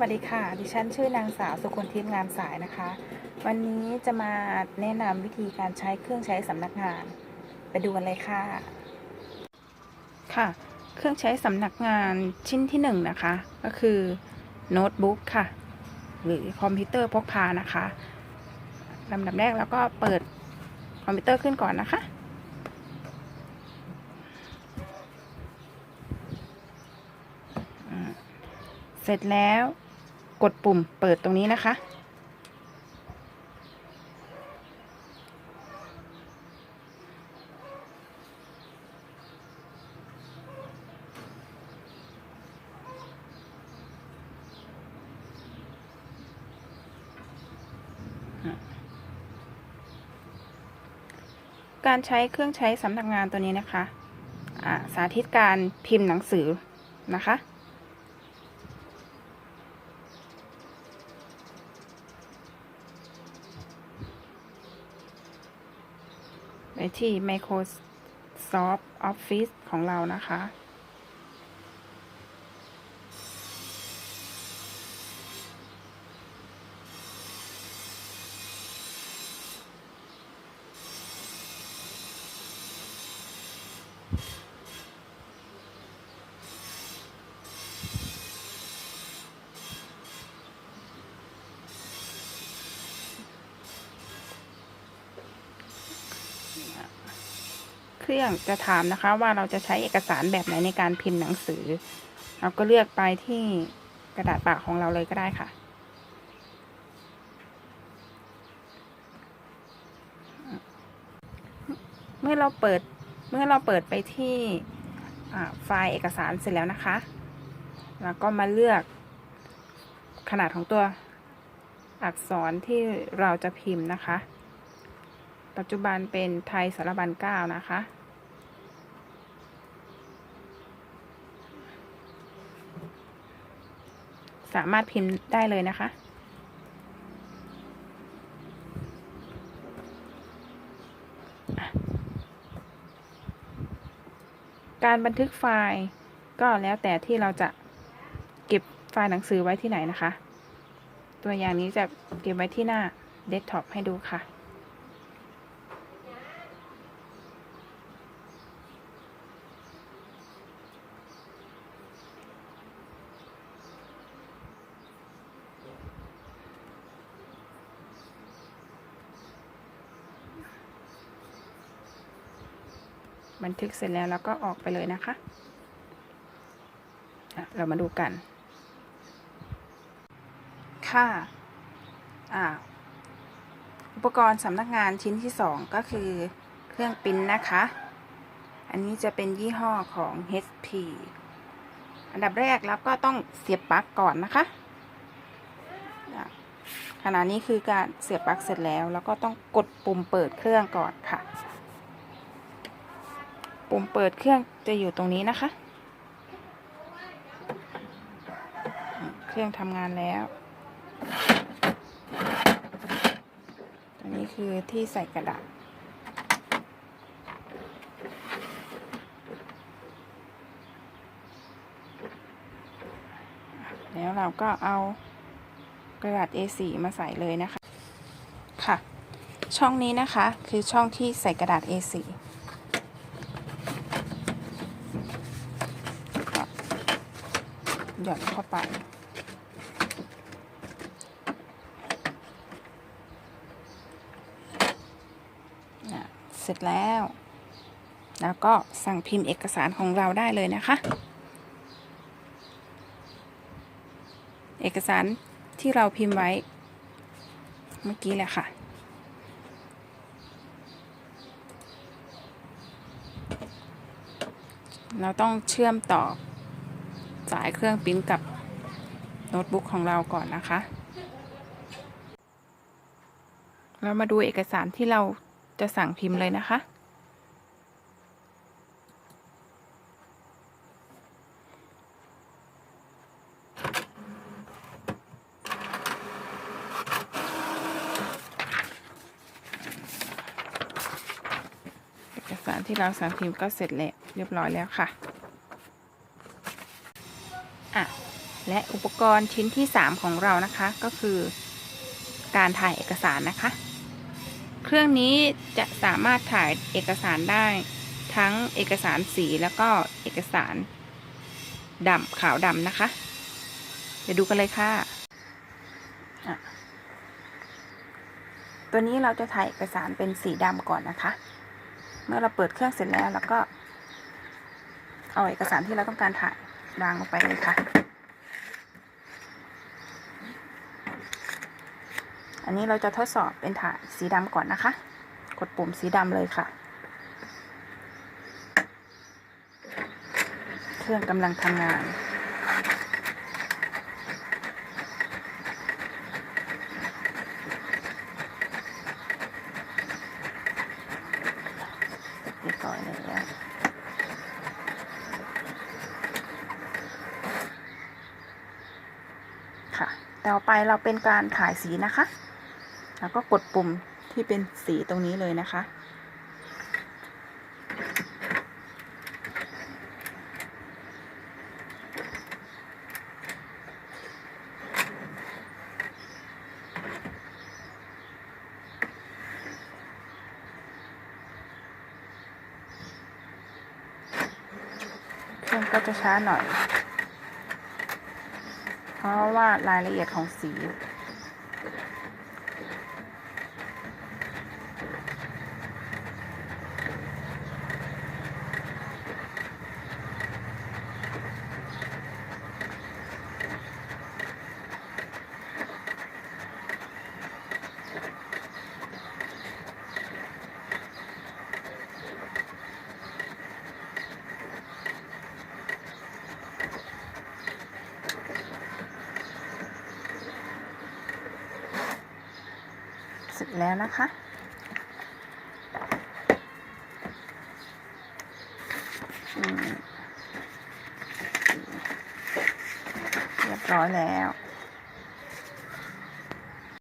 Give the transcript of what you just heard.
วัสดีค่ะ ดิฉันชื่อนางสาวสุคนทิพย์งามสายนะคะ วันนี้จะมาแนะนำวิธีการใช้เครื่องใช้สำนักงาน ไปดูกันเลยค่ะ ค่ะ เครื่องใช้สำนักงานชิ้นที่หนึ่งนะคะ ก็คือโน้ตบุ๊กค่ะ หรือคอมพิวเตอร์พกพานะคะลำดับแรกเราก็เปิดคอมพิวเตอร์ขึ้นก่อนนะคะเสร็จแล้ว กดปุ่มเปิดตรงนี้นะคะ การใช้เครื่องใช้สำนักงานตัวนี้นะคะะสาธิตการพิมพ์หนังสือนะคะ ไปที่ Microsoft Office ของเรานะคะเค รื่อง จะถามนะคะว่าเราจะใช้เอกสารแบบไหนในการพิมพ์หนังสือ เราก็เลือกไปที่กระดาษปล่าของเราเลยก็ได้ค่ะ เมื่อเราเปิดเมื่อเราเปิดไปที่ไฟล์เอกสารเสร็จแล้วนะคะ แล้วก็มาเลือกขนาดของตัวอักษรที่เราจะพิมพ์นะคะ ปัจจุบันเป็นไทยสารบัญเก้านะคะ สามารถพิมพ์ได้เลยนะคะ การบันทึกไฟล์ก็แล้วแต่ที่เราจะเก็บไฟล์หนังสือไว้ที่ไหนนะคะ ตัวอย่างนี้จะเก็บไว้ที่หน้าเดสก์ท็อปให้ดูค่ะ บันทึกเสร็จแล้วเราก็ออกไปเลยนะคะ เรามาดูกัน ค่ะอุปกรณ์สำนักงานชิ้นที่สองก็คือเครื่องปิ้นนะคะ อันนี้จะเป็นยี่ห้อของ HP อันดับแรกแล้วก็ต้องเสียบปลั๊กก่อนนะคะะขณะนี้คือการเสียบปลั๊กเสร็จแล้ว แล้วก็ต้องกดปุ่มเปิดเครื่องก่อนค่ะ ปุ่มเปิดเครื่องจะอยู่ตรงนี้นะคะ เครื่องทำงานแล้วตัวนี้คือที่ใส่กระดาษแล้วเราก็เอากระดาษ A4 มาใส่เลยนะคะ ค่ะ ช่องนี้นะคะคือช่องที่ใส่กระดาษ A4 หย่อนเข้าไปอะเสร็จแล้ว แล้วก็สั่งพิมพ์เอกสารของเราได้เลยนะคะ เอกสารที่เราพิมพ์ไว้ เมื่อกี้แหละค่ะเราต้องเชื่อมต่อ สายเครื่องปริ้นกับโน้ตบุ๊กของเราก่อนนะคะ เรามาดูเอกสารที่เราจะสั่งพิมพ์เลยนะคะ เอกสารที่เราสั่งพิมพ์ก็เสร็จแล้วเรียบร้อยแล้วค่ะ อะและอุปกรณ์ชิ้นที่ 3 ของเรานะคะก็คือ การถ่ายเอกสารนะคะ เครื่องนี้จะสามารถถ่ายเอกสารได้ทั้งเอกสารสีแล้วก็เอกสารดำขาวดำนะคะ เดี๋ยวดูกันเลยค่ะอะตัวนี้เราจะถ่ายเอกสารเป็นสีดำก่อนนะคะ เมื่อเราเปิดเครื่องเสร็จแล้วเราก็เอาเอกสารที่เราต้องการถ่าย วางลงไปเลยค่ะ อันนี้เราจะทดสอบเป็นถ่าสีดำก่อนนะคะ กดปุ่มสีดำเลยค่ะ เครื่องกำลังทำงาน เรียบร้อยแล้วค่ะ ต่อไปเราเป็นการถ่ายสีนะคะ แล้วก็กดปุ่มที่เป็นสีตรงนี้เลยนะคะ เครื่องก็จะช้าหน่อย ราะว่ารายละเอียดของสี เสร็จแล้วนะคะ เรียบร้อยแล้ว